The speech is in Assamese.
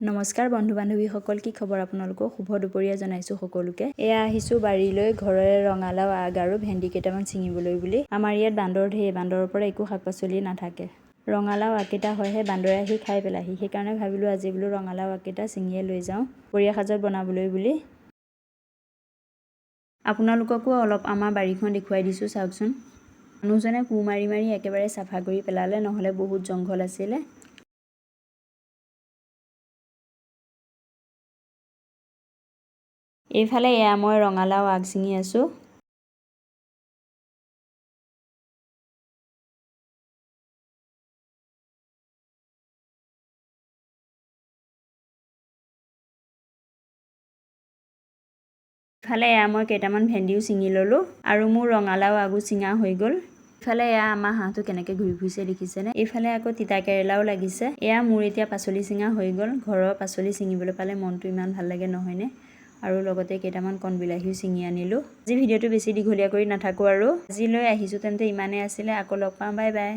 নমস্কাৰ বন্ধু বান্ধৱীসকল কি খবৰ আপোনালোকক? শুভ দুপৰীয়া জনাইছোঁ সকলোকে। এয়া আহিছোঁ বাৰীলৈ ঘৰৰে ৰঙালাও আগ আৰু ভেন্দি কেইটামান ছিঙিবলৈ বুলি। আমাৰ ইয়াত বান্দৰ ঢেৰ বান্দৰৰ পৰা একো শাক পাচলি নাথাকে। ৰঙালাও আগকেইটা হয়হে বান্দৰে আহি খাই পেলাহি। সেইকাৰণে ভাবিলোঁ আজি বোলো ৰঙালাও আগকেইটা ছিঙিয়ে লৈ যাওঁ দুপৰীয়া সাজত বনাবলৈ বুলি। আপোনালোককো অলপ আমাৰ বাৰীখন দেখুৱাই দিছোঁ চাওকচোন। মানুহজনে কোৰ মাৰি মাৰি একেবাৰে চাফা কৰি পেলালে নহ'লে বহুত জংঘল আছিলে। এইফালে এয়া মই ৰঙালাও আগ ছিঙি আছোঁ। ইফালে এয়া মই কেইটামান ভেন্দিও ছিঙি ল'লোঁ আৰু মোৰ ৰঙালাও আগো ছিঙা হৈ গ'ল। ইফালে এয়া আমাৰ হাঁহটো কেনেকৈ ঘূৰি ফুৰিছে দেখিছেনে? এইফালে আকৌ তিতা কেৰেলাও লাগিছে। এয়া মোৰ এতিয়া পাচলি ছিঙা হৈ গ'ল। ঘৰৰ পাচলি ছিঙিবলৈ পালে মনটো ইমান ভাল লাগে নহয়নে? আৰু লগতে কেইটামান কণ বিলাহীও ছিঙি আনিলোঁ। আজি ভিডিঅ'টো বেছি দীঘলীয়া কৰি নাথাকোঁ আৰু। আজিলৈ আহিছোঁ তেন্তে ইমানেই আছিলে। আকৌ লগ পাম। Bye bye.